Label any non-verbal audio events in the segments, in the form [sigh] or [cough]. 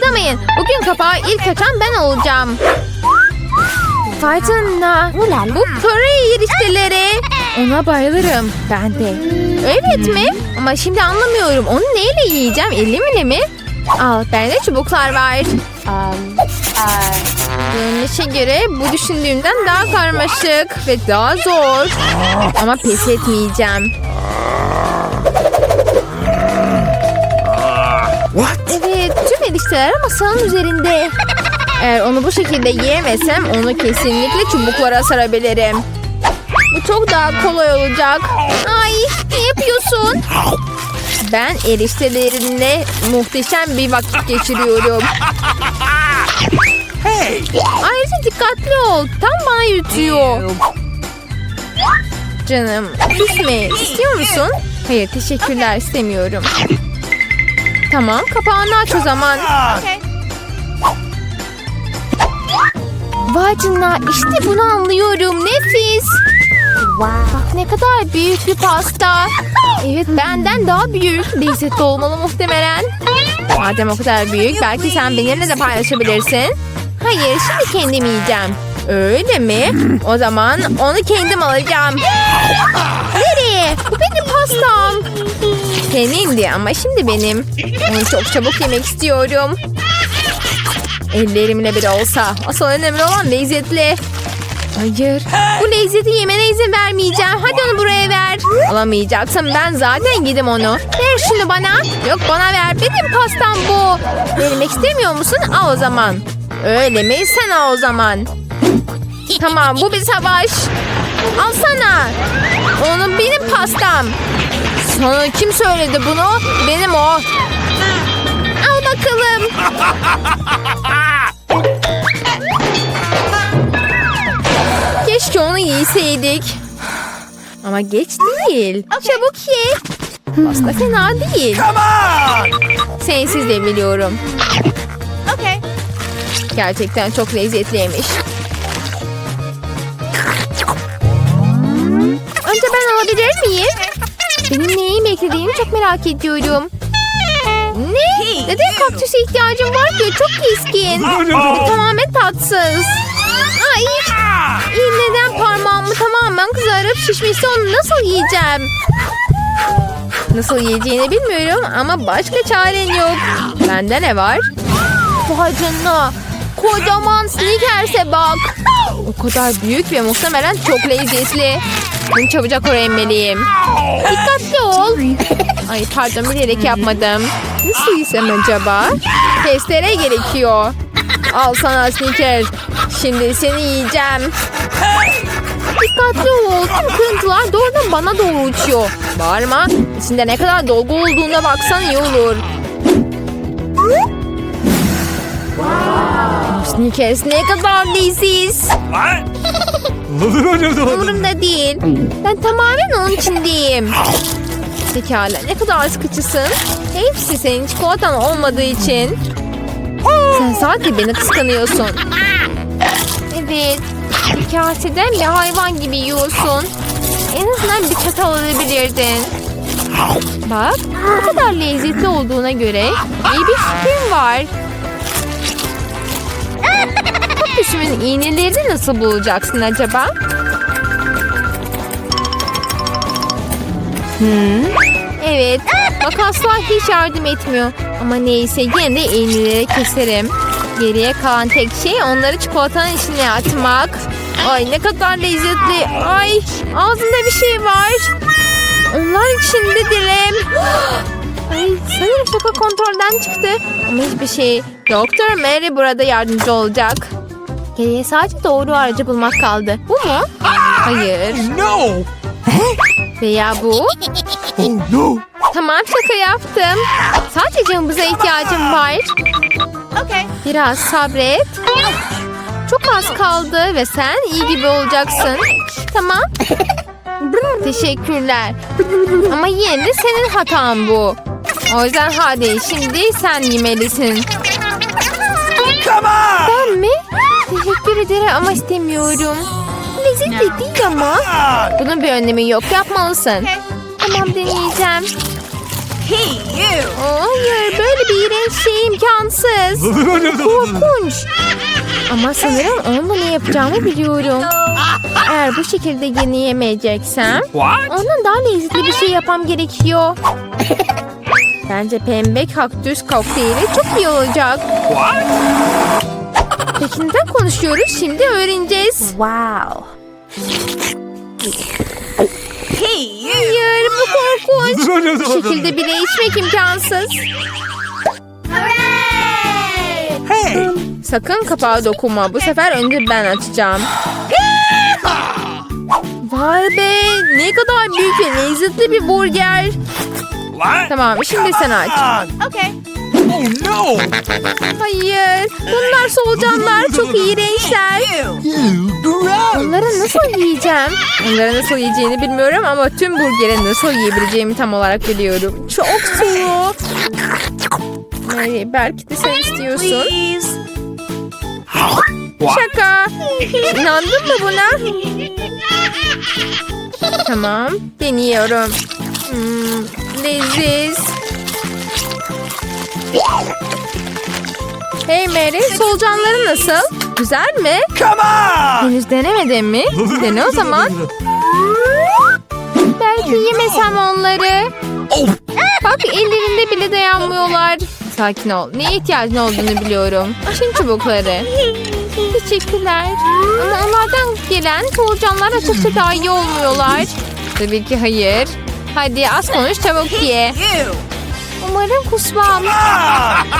kımıldamayın. Bugün kapağı ilk açan ben olacağım. Canına. Bu Kore erişteleri. Ona bayılırım. Ben de. Evet mi? Ama şimdi anlamıyorum. Onu neyle yiyeceğim? Elimle mi? Al bende çubuklar var. Görünüşe göre bu düşündüğümden daha karmaşık ve daha zor. Ama pes etmeyeceğim. Evet, tüm erişteler masanın üzerinde. Eğer onu bu şekilde yiyemesem onu kesinlikle çubuklara sarabilirim. Bu çok daha kolay olacak. Ay, ne yapıyorsun? Ben eriştelerinle muhteşem bir vakit geçiriyorum. Ayrıca dikkatli ol. Tam bana yutuyor. Canım, küsme. İstiyor musun? Hayır, teşekkürler. istemiyorum. Tamam, kapağını aç o zaman. Vay canına, işte bunu anlıyorum. Nefis. Bak ne kadar büyük bir pasta. Evet, benden daha büyük. Lezzetli olmalı muhtemelen. Madem o kadar büyük, belki sen benimle de paylaşabilirsin. Hayır, şimdi kendim yiyeceğim. Öyle mi? O zaman onu kendim alacağım. Nereye? Bu benim pastam. Senindi ama şimdi benim. Onu çok çabuk yemek istiyorum. Ellerimle bile olsa. Asıl önemli olan lezzetli. Hayır. Bu lezzeti yemene izin vermeyeceğim. Hadi onu buraya ver. Alamayacaksın. Ben zaten yedim onu. Ver şunu bana. Yok bana ver. Benim pastam bu. Vermek istemiyor musun? Al o zaman. Öyle mi? Sen al o zaman. Tamam bu bir savaş. Alsana. Onun benim pastam. Sana kim söyledi bunu? Benim o. Al bakalım. Keşke onu yiyseydik. Ama geç değil. Çabuk ye. Pasta fena değil. Sensiz de biliyorum. Gerçekten çok lezzetliymiş. Benim neyi beklediğimi çok merak ediyorum. Ne? Neden kaktüse ihtiyacım var ki? Çok keskin. Ve tamamen tatsız. Ay. İyi neden parmağımı tamamen kızarıp şişmişse onu nasıl yiyeceğim? Nasıl yiyeceğini bilmiyorum ama başka çaren yok. Bende ne var? Vay canına. Kocaman Snickers'e bak. O kadar büyük ve muhtemelen çok lezzetli. Bunu çabucak oraya inmeliyim. Dikkatli ol. [laughs] Ay pardon bilerek yapmadım. Nasıl yesem acaba? Testere gerekiyor. Al sana Snickers. Şimdi seni yiyeceğim. Dikkatli ol. Tüm kırıntılar doğrudan bana doğru uçuyor. Bağırma. İçinde ne kadar dolgu olduğuna baksan iyi olur. Snickers ne kadar leziz. Umurumda değil. Ben tamamen onun içindeyim. Pekala ne kadar sıkıcısın. Hepsi senin çikolatan olmadığı için. Sen sadece beni kıskanıyorsun. Evet. Bir kaseden bir hayvan gibi yiyorsun. En azından bir çatal alabilirdin. Bak bu kadar lezzetli olduğuna göre iyi bir fikrim var. Kaktüsümün iğnelerini nasıl bulacaksın acaba? Evet, makaslar hiç yardım etmiyor. Ama neyse yine de iğneleri keserim. Geriye kalan tek şey onları çikolatanın içine atmak. Ay ne kadar lezzetli. Ay ağzımda bir şey var. Onlar içinde dilim. [gasps] Ay sanırım şaka kontrolden çıktı. Ama hiçbir şey. Doktor Mary burada yardımcı olacak. Geriye sadece doğru aracı bulmak kaldı. Bu mu? Hayır. No! Veya bu? Oh no! Tamam şaka yaptım. Sadece cımbıza ihtiyacım var. Biraz sabret. Çok az kaldı ve sen iyi gibi olacaksın. Tamam. Teşekkürler. Ama yine de senin hatan bu. O yüzden hadi şimdi sen yemelisin. Come on! Ben mi? Teşekkür ederim ama istemiyorum. Lezzetli değil ama. Bunun bir önemi yok. Yapmalısın. Tamam deneyeceğim. Oh, hayır böyle bir iğrenç şey imkansız. Korkunç. Ama sanırım onunla ne yapacağımı biliyorum. Eğer bu şekilde yeniyemeyeceksem ondan daha lezzetli bir şey yapmam gerekiyor. Bence pembe kaktüs kokteyli çok iyi olacak. What? Peki neden konuşuyoruz? Şimdi öğreneceğiz. Wow. Hayır bu korkunç. Bu şekilde bile içmek imkansız. Hey! Sakın kapağa dokunma. Bu sefer önce ben açacağım. Vay be ne kadar büyük ve lezzetli bir burger. What? Tamam şimdi sen aç. Okay. No! Hayır bunlar solucanlar çok iğrençler. Onları nasıl yiyeceğim? Onları nasıl yiyeceğini bilmiyorum ama tüm burgeri nasıl yiyebileceğimi tam olarak biliyorum. Çok soğuk. Mary, belki de sen istiyorsun. Şaka. İnandın mı buna? Tamam, deniyorum. Hmm, leziz. Hey Mary, solucanları nasıl? Güzel mi? Come on! Henüz denemedin mi? [laughs] Dene o zaman. Belki yemesem onları. Oh! Bak ellerinde bile dayanmıyorlar. Sakin ol. Neye ihtiyacın olduğunu biliyorum. Çin çubukları. Teşekkürler. Ama onlardan gelen solucanlar açıkça daha iyi olmuyorlar. Tabii ki hayır. Hadi az konuş çabuk ye. Umarım kusmam.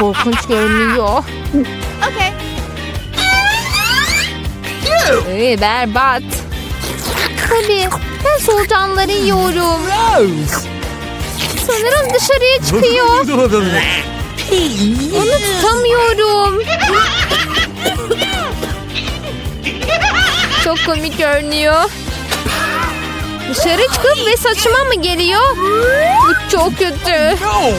Korkunç görünüyor. Okay. Iy, berbat. Tabii ben solucanları yiyorum. Sanırım dışarıya çıkıyor. Onu tutamıyorum. Çok komik görünüyor. Dışarı çıkıp ve saçıma mı geliyor? Bu çok kötü. No!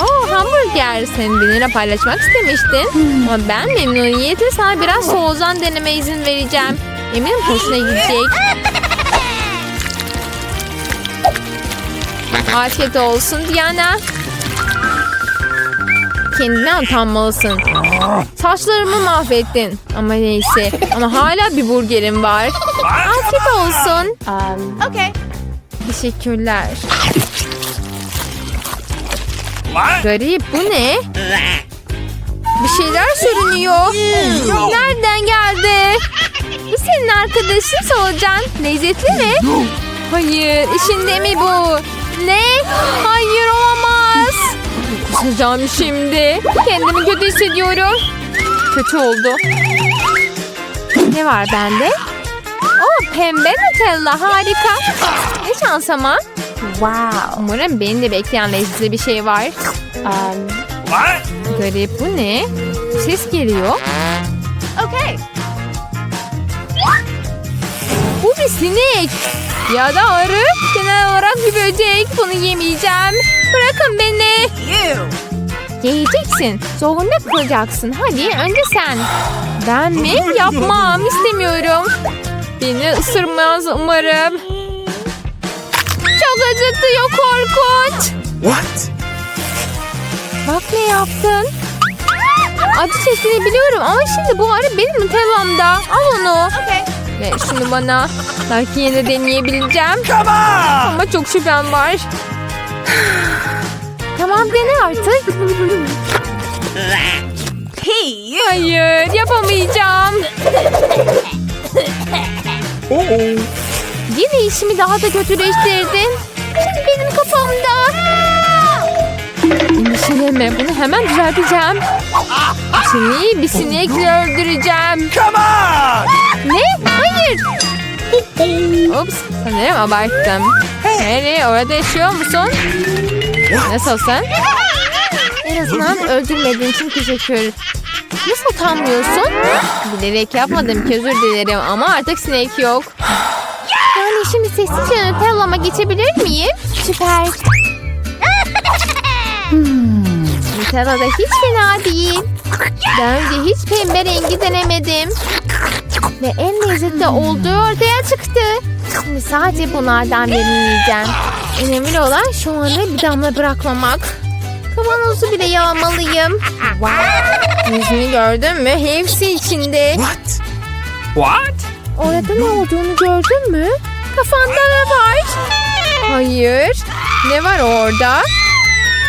Oh hamburger. Sen benimle paylaşmak istemiştin. Ama ben memnuniyetle sana biraz solucan deneme izin vereceğim. Eminim hoşuna gidecek. Afiyet olsun Diana. Kendinden utanmalısın. Saçlarımı mahvettin. Ama neyse. Ama hala bir burgerim var. Afiyet olsun. Um. Okay. Teşekkürler. Garip bu ne? Bir şeyler sürünüyor. Nereden geldi? Bu senin arkadaşın solucan. Lezzetli mi? Hayır, işinde mi bu? Ne? Hayır olamaz. Kusacağım şimdi. Kendimi kötü hissediyorum. Kötü oldu. Ne var bende? Oh pembe Nutella harika. Ne şans ama. Wow. Umarım beni de bekleyen lezzetli bir şey var. Um. What? Garip bu ne? Ses geliyor. Okay. Bir sinek. Ya da arı. Genel olarak bir böcek. Bunu yemeyeceğim. Bırakın beni. You. Yiyeceksin. Zorunda kalacaksın. Hadi önce sen. Ben mi? Yapmam. istemiyorum. Beni ısırmaz umarım. Çok acıtıyor korkunç. What? Bak ne yaptın. Acı çektiğini biliyorum ama şimdi bu arı benim Nutella'mda. Al onu. Okay. Ver şunu bana. Belki yine deneyebileceğim. Come on! Ama çok şüphem var. tamam dene artık. Hayır yapamayacağım. Yine işimi daha da kötüleştirdin. Şimdi benim kafamda. Endişelenme bunu hemen düzelteceğim. Seni bir sinekle öldüreceğim. Come on! Ne? Hayır. Ups sanırım abarttım. Mary orada yaşıyor musun? Nasılsın? [laughs] En azından öldürmediğin için teşekkür. Nasıl utanmıyorsun? Bilerek yapmadım ki özür dilerim ama artık sinek yok. Yani şimdi sessizce Nutella'ma geçebilir miyim? Süper. Hmm, Nutella da hiç fena değil. Daha önce hiç pembe rengi denemedim. Ve en lezzetli olduğu ortaya çıktı. Şimdi sadece bunlardan birini yiyeceğim. Önemli olan şu anda bir damla bırakmamak. Kavanozu bile yağmalıyım. Yüzünü gördün mü? Hepsi içinde. What? What? Orada ne olduğunu gördün mü? Kafanda ne var? Hayır. Ne var orada?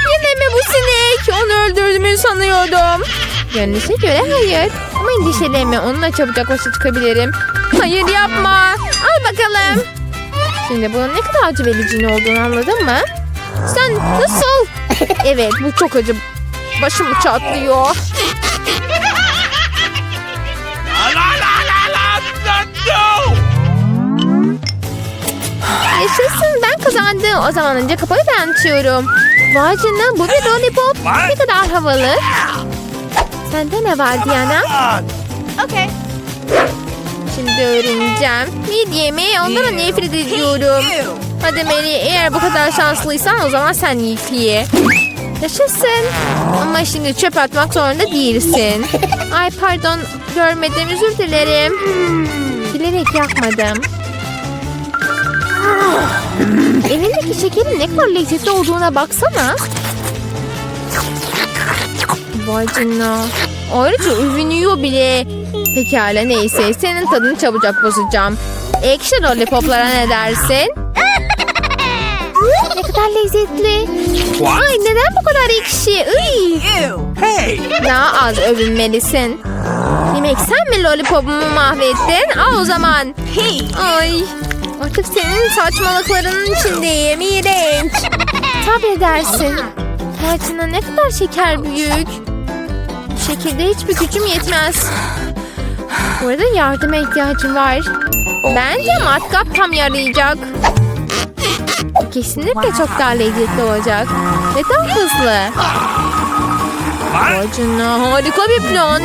Yine mi bu sinek? Onu öldürdüğümü sanıyordum. Görünüşe göre hayır. Ama endişelenme. Onunla çabucak başa çıkabilirim. Hayır yapma. Al bakalım. Şimdi bunun ne kadar acı verici olduğunu anladın mı? Sen nasıl? evet bu çok acı. Başım çatlıyor. Yaşasın ben kazandım. O zaman önce kapıyı ben açıyorum. Vay canına bu bir lollipop. Ne kadar havalı. Sende ne var Diana? Okay. Şimdi öğreneceğim. Midyemi onlara nefret ediyorum. Hadi Mary eğer bu kadar şanslıysan o zaman sen ye. Yaşasın. Ama şimdi çöp atmak zorunda değilsin. Ay pardon görmedim özür dilerim. Bilerek yapmadım. Elindeki şekerin ne kadar lezzetli olduğuna baksana. Vay canına. Ayrıca övünüyor bile. Pekala neyse senin tadını çabucak bozacağım. Ekşi lollipoplara ne dersin? ne kadar lezzetli. What? Ay neden bu kadar ekşi? Iy. Hey! Daha az övünmelisin. Demek sen mi lollipopumu mahvettin? Al o zaman. Hey. Ay artık senin saçmalıklarının içindeyim. İğrenç. Sabredersin. Ağacına ne kadar şeker büyük. Şekilde hiçbir gücüm yetmez. Burada yardıma ihtiyacım var. Bence matkap tam yarayacak. Kesinlikle çok daha lezzetli olacak. Ve daha hızlı. What? Acına harika bir plan.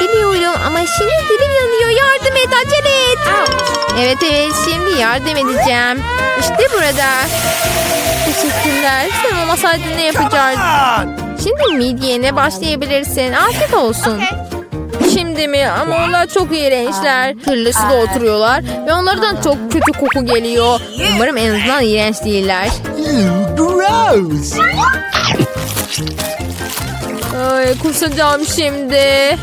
Biliyorum ama şimdi dilim yanıyor. Yardım et acele et. Evet evet şimdi yardım edeceğim. İşte burada. Teşekkürler. Sen olmasaydın ne yapacaktın? Şimdi midyene başlayabilirsin. Afiyet olsun. Şimdi mi? Ama onlar çok iğrençler. Kirli suda oturuyorlar ve onlardan çok kötü koku geliyor. Umarım en azından iğrenç değiller. Gross! Ay kusacağım şimdi.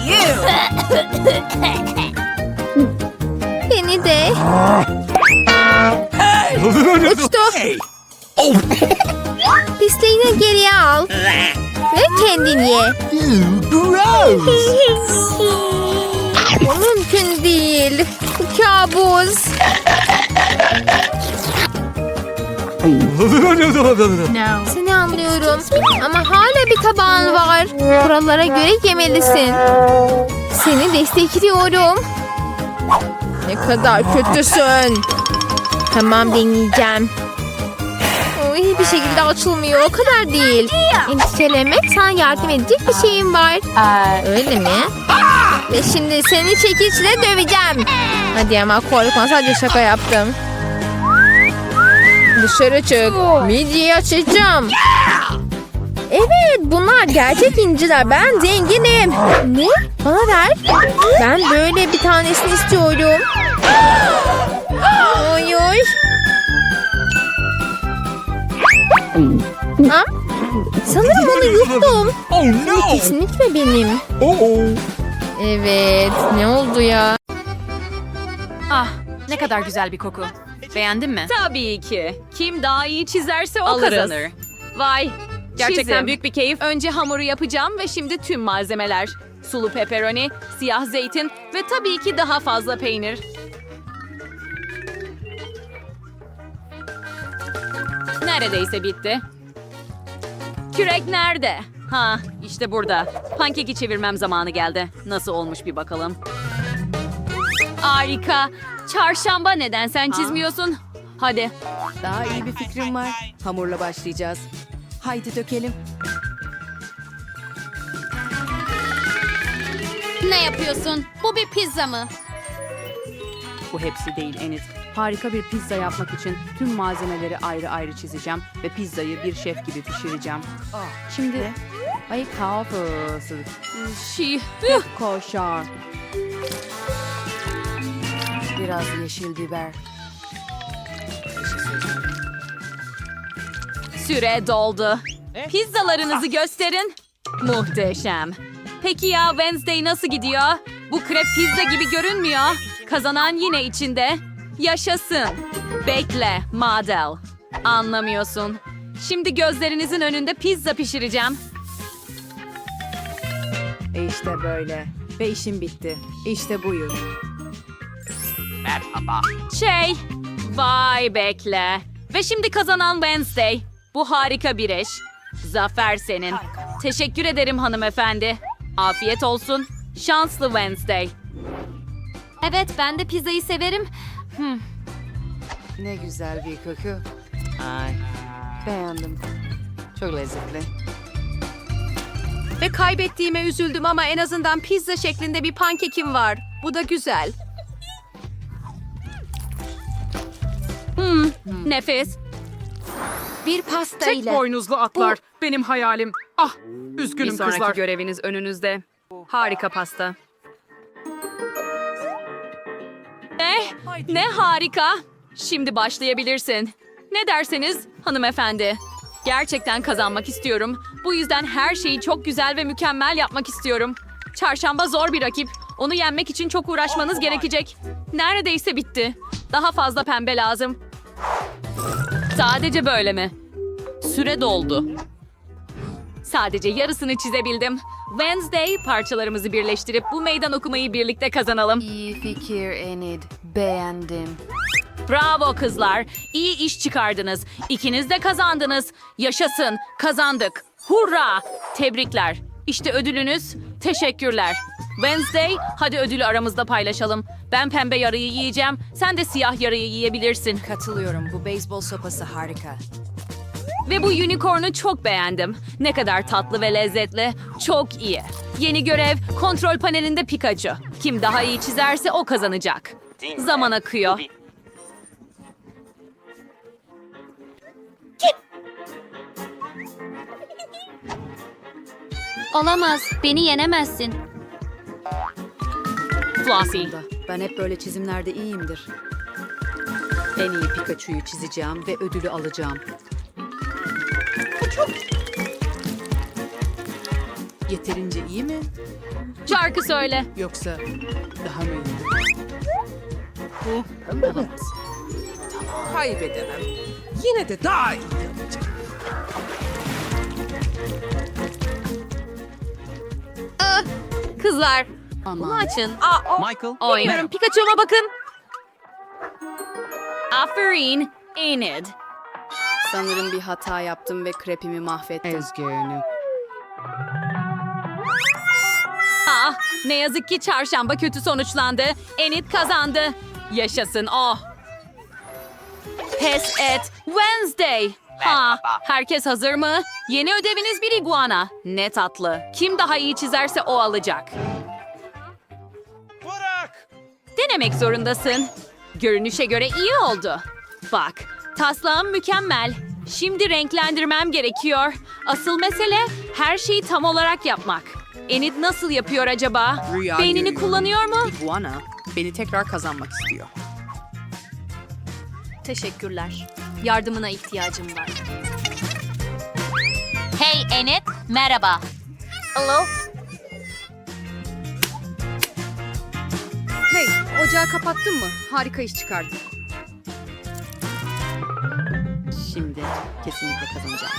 Beni de. Uçtu. Oh! Pisliğini geriye al. Ve kendin ye. Gross! Bu mümkün değil. Bu kabus. No. Seni anlıyorum. Ama hala bir tabağın var. Kurallara göre yemelisin. Seni destekliyorum. Ne kadar kötüsün. Tamam deneyeceğim. Oy, bir şekilde açılmıyor. O kadar değil. Endişelemek sana yardım edecek bir şeyim var. Öyle mi? Ve şimdi seni çekiçle döveceğim. Hadi ama korkma sadece şaka yaptım. Dışarı çık. Midyeyi açacağım. Evet bunlar gerçek inciler. Ben zenginim. Ne? Bana ver. Ben böyle bir tanesini istiyorum. Oy oy. Ha? Sanırım onu yuttum. Oh no! Kesinlikle benim. Oh! Evet. Ne oldu ya? Ah ne kadar güzel bir koku. Beğendin mi? Tabii ki. Kim daha iyi çizerse o Alırız. kazanır. Vay. Gerçekten çizim. büyük bir keyif. Önce hamuru yapacağım ve şimdi tüm malzemeler. Sulu pepperoni, siyah zeytin ve tabii ki daha fazla peynir. Neredeyse bitti. Kürek nerede? Ha, işte burada. Pankeki çevirmem zamanı geldi. Nasıl olmuş bir bakalım. Harika. Çarşamba neden sen çizmiyorsun? Hadi. Daha iyi bir fikrim var. Hamurla başlayacağız. Haydi dökelim. Ne yapıyorsun? Bu bir pizza mı? Bu hepsi değil Enis. Harika bir pizza yapmak için tüm malzemeleri ayrı ayrı çizeceğim ve pizzayı bir şef gibi pişireceğim. Şimdi ay kafası Şi. koşar. Biraz yeşil biber. Süre doldu. Pizzalarınızı gösterin. Muhteşem. Peki ya Wednesday nasıl gidiyor? Bu krep pizza gibi görünmüyor. Kazanan yine içinde. Yaşasın. Bekle, Madel. Anlamıyorsun. Şimdi gözlerinizin önünde pizza pişireceğim. E işte böyle. Ve işim bitti. İşte buyur. Şey, vay bekle. Ve şimdi kazanan Wednesday. Bu harika bir eş. Zafer senin. Teşekkür ederim hanımefendi. Afiyet olsun. Şanslı Wednesday. Evet ben de pizzayı severim. Ne güzel bir koku. Ay. Beğendim. Çok lezzetli. Ve kaybettiğime üzüldüm ama en azından pizza şeklinde bir pankekim var. Bu da güzel. Nefis. Bir pasta Tek ile. boynuzlu atlar. Benim hayalim. Ah, Bir üzgünüm sonraki kızlar. göreviniz önünüzde. Harika pasta. Ne harika. Şimdi başlayabilirsin. Ne derseniz hanımefendi. Gerçekten kazanmak istiyorum. Bu yüzden her şeyi çok güzel ve mükemmel yapmak istiyorum. Çarşamba zor bir rakip. Onu yenmek için çok uğraşmanız gerekecek. Neredeyse bitti. Daha fazla pembe lazım. Sadece böyle mi? Süre doldu. Sadece yarısını çizebildim. Wednesday parçalarımızı birleştirip bu meydan okumayı birlikte kazanalım. İyi fikir Enid. Beğendim. Bravo kızlar. İyi iş çıkardınız. İkiniz de kazandınız. Yaşasın. Kazandık. Hurra! Tebrikler. İşte ödülünüz. Teşekkürler. Wednesday, hadi ödülü aramızda paylaşalım. Ben pembe yarıyı yiyeceğim. Sen de siyah yarıyı yiyebilirsin. Katılıyorum. Bu beyzbol sopası harika. Ve bu unicorn'u çok beğendim. Ne kadar tatlı ve lezzetli. Çok iyi. Yeni görev kontrol panelinde Pikachu. Kim daha iyi çizerse o kazanacak. Zaman akıyor. Olamaz. Beni yenemezsin. Flossie. Ben hep böyle çizimlerde iyiyimdir. En iyi Pikachu'yu çizeceğim ve ödülü alacağım. Yeterince iyi mi? Şarkı söyle. Yoksa daha mı iyi? Bu evet. Kaybedemem. Yine de daha iyi yapacağım. Kızlar. Bunu Aman. açın. Michael. Oynuyorum. Pikachu'ma bakın. Aferin. Enid. Sanırım bir hata yaptım ve krepimi mahvettim. Üzgünüm. Ah, ne yazık ki çarşamba kötü sonuçlandı. Enid kazandı. Yaşasın oh. Pes et. Wednesday. Ha, herkes hazır mı? Yeni ödeviniz bir iguana. Ne tatlı. Kim daha iyi çizerse o alacak. Bırak. Denemek zorundasın. Görünüşe göre iyi oldu. Bak, taslağım mükemmel. Şimdi renklendirmem gerekiyor. Asıl mesele her şeyi tam olarak yapmak. Enid nasıl yapıyor acaba? Rüya Beynini görüyorum. kullanıyor mu? Iguana beni tekrar kazanmak istiyor. Teşekkürler. Yardımına ihtiyacım var. Hey Enid, merhaba. Hello. Hey, ocağı kapattın mı? Harika iş çıkardın. Şimdi kesinlikle kazanacağım.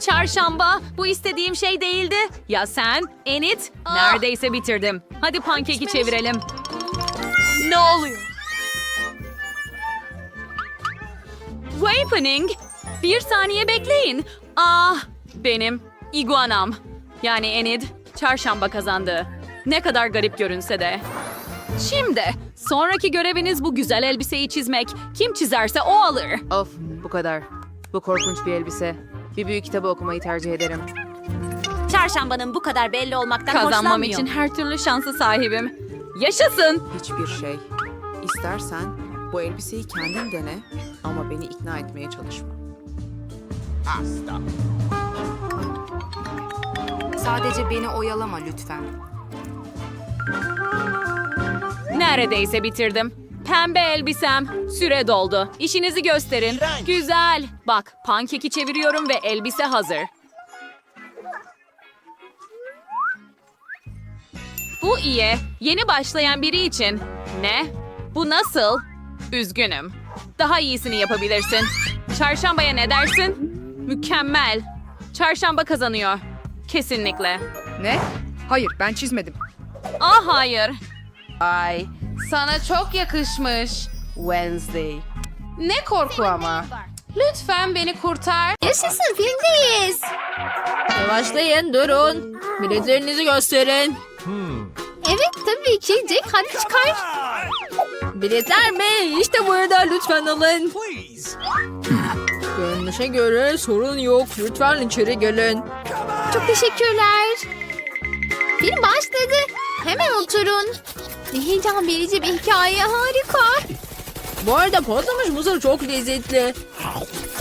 Çarşamba, bu istediğim şey değildi. Ya sen, Enid? Neredeyse bitirdim. Hadi pankeki çevirelim. Ne oluyor? Wapening. Bir saniye bekleyin. Ah, benim iguanam. Yani Enid, çarşamba kazandı. Ne kadar garip görünse de. Şimdi, sonraki göreviniz bu güzel elbiseyi çizmek. Kim çizerse o alır. Of, bu kadar. Bu korkunç bir elbise. Bir büyük kitabı okumayı tercih ederim. Çarşambanın bu kadar belli olmaktan Kazanmam hoşlanmıyor. için her türlü şansı sahibim. Yaşasın! Hiçbir şey. İstersen bu elbiseyi kendin dene ama beni ikna etmeye çalışma. Hasta. Sadece beni oyalama lütfen. Neredeyse bitirdim. Pembe elbisem. Süre doldu. İşinizi gösterin. Güzel. Bak pankeki çeviriyorum ve elbise hazır. Bu iyi. Yeni başlayan biri için. Ne? Bu nasıl? Üzgünüm. Daha iyisini yapabilirsin. Çarşambaya ne dersin? Mükemmel. Çarşamba kazanıyor. Kesinlikle. Ne? Hayır ben çizmedim. Ah hayır. Ay sana çok yakışmış. Wednesday. Ne korku ama. Lütfen beni kurtar. Yaşasın filmdeyiz. Yavaşlayın durun. Biletlerinizi gösterin. Evet tabii ki Jack hadi çıkar. Biletler mi? İşte burada lütfen alın. Görünüşe göre sorun yok. Lütfen içeri gelin. Çok teşekkürler. Film başladı. Hemen oturun. Ne heyecan verici bir hikaye harika. Bu arada patlamış mısır çok lezzetli.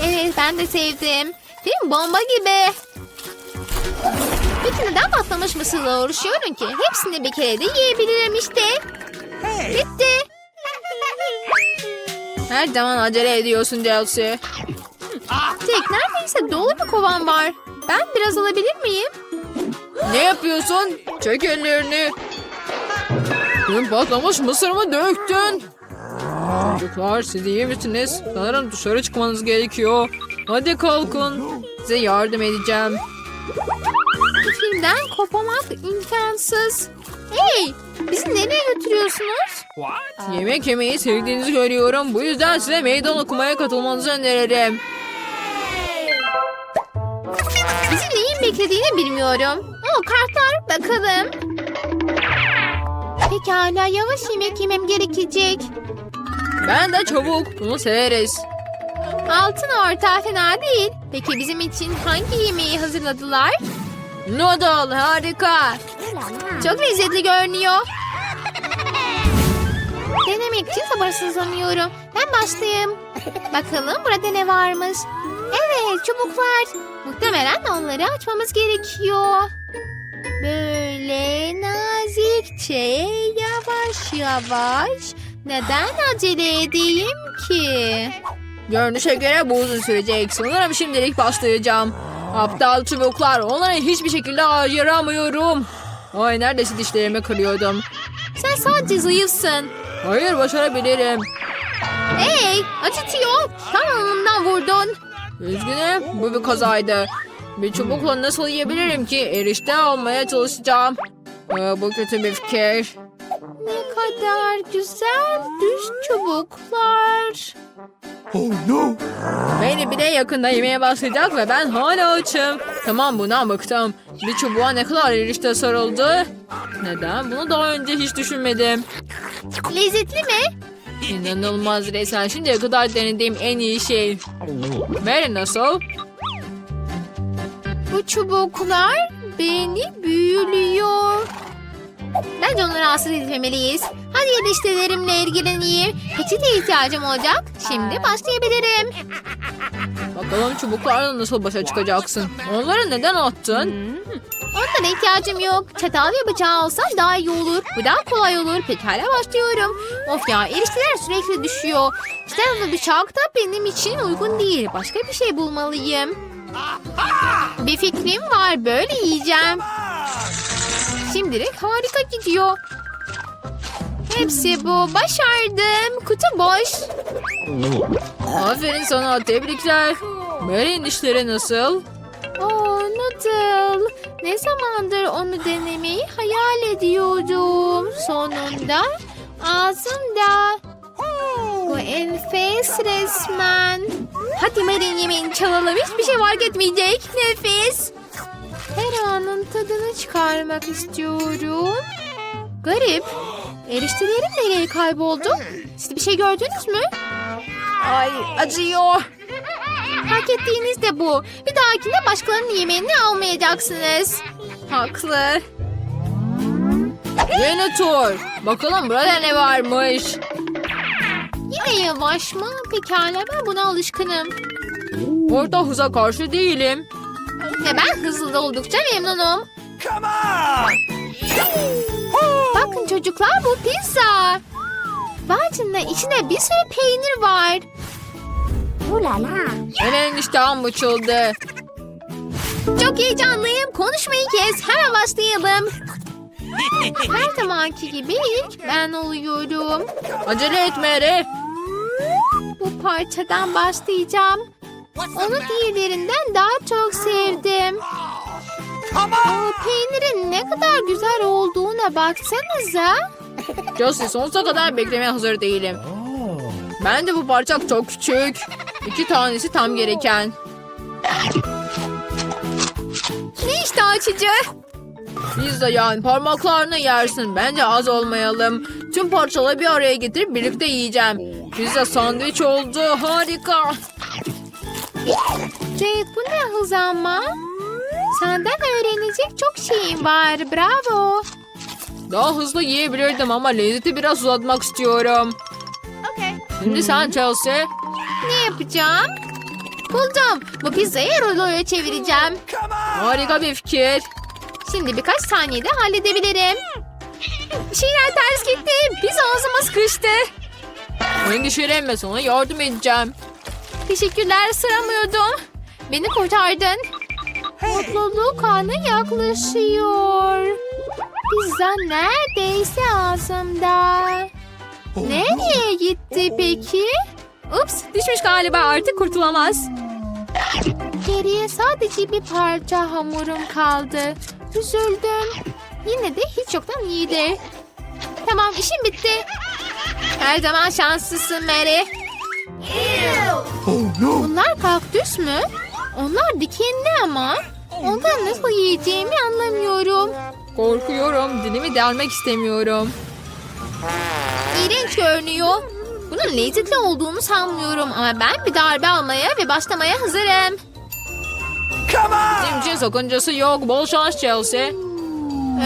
Evet ben de sevdim. Film bomba gibi. Peki neden patlamış mısırla uğraşıyorum ki? Hepsini bir kere de yiyebilirim işte. Bitti. Her zaman acele ediyorsun Chelsea. Tek neredeyse dolu bir kovan var. Ben biraz alabilir miyim? Ne yapıyorsun? Çek ellerini. Tüm patlamış mısırımı döktün. Çocuklar siz iyi misiniz? Sanırım dışarı çıkmanız gerekiyor. Hadi kalkın. Size yardım edeceğim. Filmden kopamak imkansız. Hey! Bizi nereye götürüyorsunuz? Yemek yemeyi sevdiğinizi görüyorum. Bu yüzden size meydan okumaya katılmanızı öneririm. Bizi neyin beklediğini bilmiyorum. O kartlar bakalım. Pekala yavaş yemek yemem gerekecek. Ben de çabuk. Bunu severiz. Altın orta fena değil. Peki bizim için hangi yemeği hazırladılar? Noodle harika. Çok lezzetli görünüyor. Denemek için sabırsızlanıyorum. Ben başlayayım. Bakalım burada ne varmış. Evet çubuklar. Muhtemelen onları açmamız gerekiyor. Böyle nazikçe yavaş yavaş. Neden acele edeyim ki? Görünüşe göre bu uzun sürecek. Sanırım şimdilik başlayacağım. Aptal çubuklar. Onları hiçbir şekilde ayıramıyorum. Ay neredeyse dişlerimi kırıyordum. Sen sadece zayıfsın. Hayır başarabilirim. Hey acıtıyor. Tam alnımdan vurdun. Üzgünüm bu bir kazaydı. Bir çubukla nasıl yiyebilirim ki? Erişte almaya çalışacağım. Ee, bu kötü bir fikir. Ne kadar güzel düz çubuklar. Beni bile yakında yemeye başlayacak ve ben hala açım. Tamam buna bıktım. Bir çubuğa ne kadar erişte sarıldı. Neden? Bunu daha önce hiç düşünmedim. Lezzetli mi? İnanılmaz resmen. Şimdiye kadar denediğim en iyi şey. Mary nasıl? Bu çubuklar beni büyülüyor. Bence onları rahatsız etmemeliyiz. Hadi eriştelerimle ilgileneyim. Peçete ihtiyacım olacak. Şimdi başlayabilirim. Bakalım çubuklarla nasıl başa çıkacaksın. Onları neden attın? Onlara ihtiyacım yok. Çatal ve bıçağı olsa daha iyi olur. Bu daha kolay olur. Pekala başlıyorum. Of ya erişteler sürekli düşüyor. Çatal ve bıçak da benim için uygun değil. Başka bir şey bulmalıyım. Bir fikrim var. Böyle yiyeceğim. Şimdilik harika gidiyor. Hepsi bu. Başardım. Kutu boş. Aferin sana. Tebrikler. Mary'in işleri nasıl? Oo, noodle. Ne zamandır onu denemeyi hayal ediyordum. Sonunda ağzımda. Bu enfes resmen. Hadi Mary'in yemeğini çalalım. Hiçbir şey fark etmeyecek. Nefis. Her anın tadını çıkarmak istiyorum. Garip. Eriştelerim nereye kayboldu? Siz bir şey gördünüz mü? Ay acıyor. Hak ettiğiniz de bu. Bir dahakinde başkalarının yemeğini almayacaksınız. Haklı. Yeni tur. Bakalım burada ne varmış. Yine yavaş mı? Pekala ben buna alışkınım. Orada hıza karşı değilim. Ve ben hızlı oldukça memnunum. Bakın çocuklar bu pizza. Vay canına içinde bir sürü peynir var. Hemen iştahım açıldı. Çok heyecanlıyım. Konuşmayı kes. Hemen başlayalım. [laughs] Her zamanki gibi ilk ben oluyorum. Acele et Mary. Bu parçadan başlayacağım. Onu diğerlerinden daha çok sevdim. O peynirin ne kadar güzel olduğuna baksanıza. Chelsea sonsuza kadar beklemeye hazır değilim. Ben de bu parça çok küçük. İki tanesi tam gereken. Ne işte açıcı. Pizza yani parmaklarını yersin. Bence az olmayalım. Tüm parçaları bir araya getirip birlikte yiyeceğim. Pizza sandviç oldu. Harika. Jake bu ne hız ama? Senden öğrenecek çok şeyim var. Bravo. Daha hızlı yiyebilirdim ama lezzeti biraz uzatmak istiyorum. Şimdi sen Chelsea. Ne yapacağım? Buldum. Bu pizzayı ruloya çevireceğim. Harika bir fikir. Şimdi birkaç saniyede halledebilirim. Bir şeyler ters gitti. Pizza ağzıma sıkıştı. Endişelenme sana yardım edeceğim. Teşekkürler sıramıyordum. Beni kurtardın. Mutluluk anı yaklaşıyor. Pizza neredeyse ağzımda. Nereye gitti peki? Ups düşmüş galiba artık kurtulamaz. Geriye sadece bir parça hamurum kaldı. Üzüldüm. Yine de hiç yoktan iyidir. Tamam işim bitti. Her zaman şanslısın Mary. Bunlar kaktüs mü? Onlar dikenli ama. Ondan nasıl yiyeceğimi anlamıyorum. Korkuyorum. Dilimi delmek istemiyorum. İğrenç görünüyor. Bunun lezzetli olduğunu sanmıyorum ama ben bir darbe almaya ve başlamaya hazırım. Bizim için sakıncası yok. Bol şans Chelsea.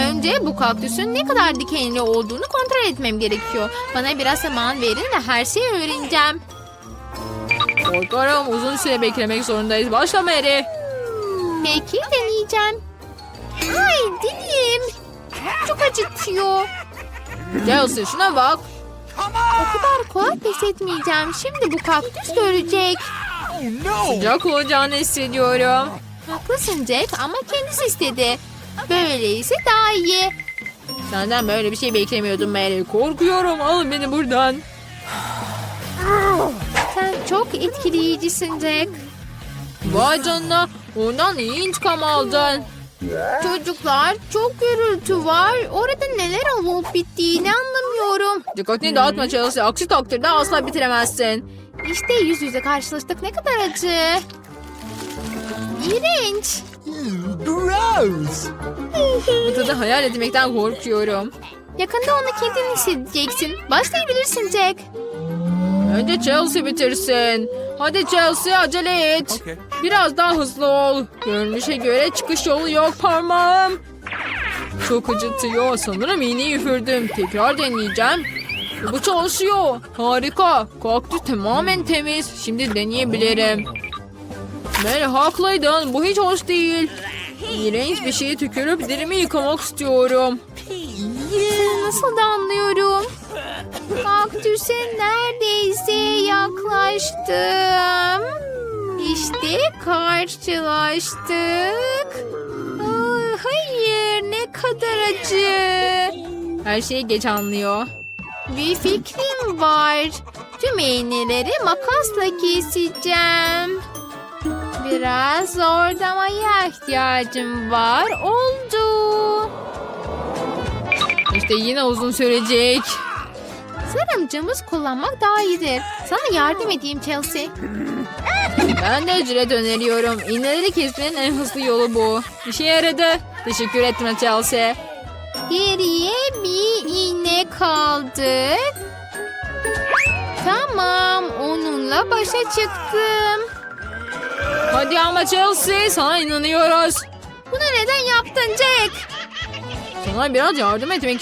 Önce bu kaktüsün ne kadar dikenli olduğunu kontrol etmem gerekiyor. Bana biraz zaman verin ve her şeyi öğreneceğim. Korkarım uzun süre beklemek zorundayız. Başla Mary. Peki deneyeceğim. Ay dilim. Çok acıtıyor. Chelsea şuna bak. O kadar kolay pes etmeyeceğim. Şimdi bu kaktüs görecek. Sıcak olacağını hissediyorum. Haklısın Jack ama kendisi istedi. Böyleyse daha iyi. Senden böyle bir şey beklemiyordum Mary. Korkuyorum. Alın beni buradan. Sen çok etkileyicisin Jack. Vay canına. Ondan iyi intikam aldın. Çocuklar çok gürültü var. Orada neler olup bittiğini anlamıyorum. Dikkatini dağıtma Chelsea. Aksi takdirde asla bitiremezsin. İşte yüz yüze karşılaştık ne kadar acı. İğrenç. Bu tadı hayal etmekten korkuyorum. Yakında onu kendin hissedeceksin. Başlayabilirsin Jack. Önce Chelsea bitirsin. Hadi Chelsea acele et. Biraz daha hızlı ol. Görünüşe göre çıkış yolu yok parmağım. Çok acıtıyor. Sanırım iğneyi üfürdüm. Tekrar deneyeceğim. Bu çalışıyor. Harika. Kaktüs tamamen temiz. Şimdi deneyebilirim. Mary haklıydın. Bu hiç hoş değil. İğrenç bir şeyi tükürüp dilimi yıkamak istiyorum. Seni nasıl da anlıyorum. Kaktüse neredeyse yaklaştım. İşte karşılaştık. Aa, hayır ne kadar acı. Her şeyi geç anlıyor. Bir fikrim var. Tüm iğneleri makasla keseceğim. Biraz zordamaya ihtiyacım var. Oldu. İşte yine uzun sürecek. Sanırım cımbız kullanmak daha iyidir. Sana yardım edeyim Chelsea. Ben de ücret öneriyorum. İğneleri kesmenin en hızlı yolu bu. İşe yaradı. Teşekkür etme Chelsea. Geriye bir iğne kaldı. Tamam, onunla başa çıktım. Hadi ama Chelsea sana inanıyoruz. Bunu neden yaptın Jack? Sana biraz yardım etmek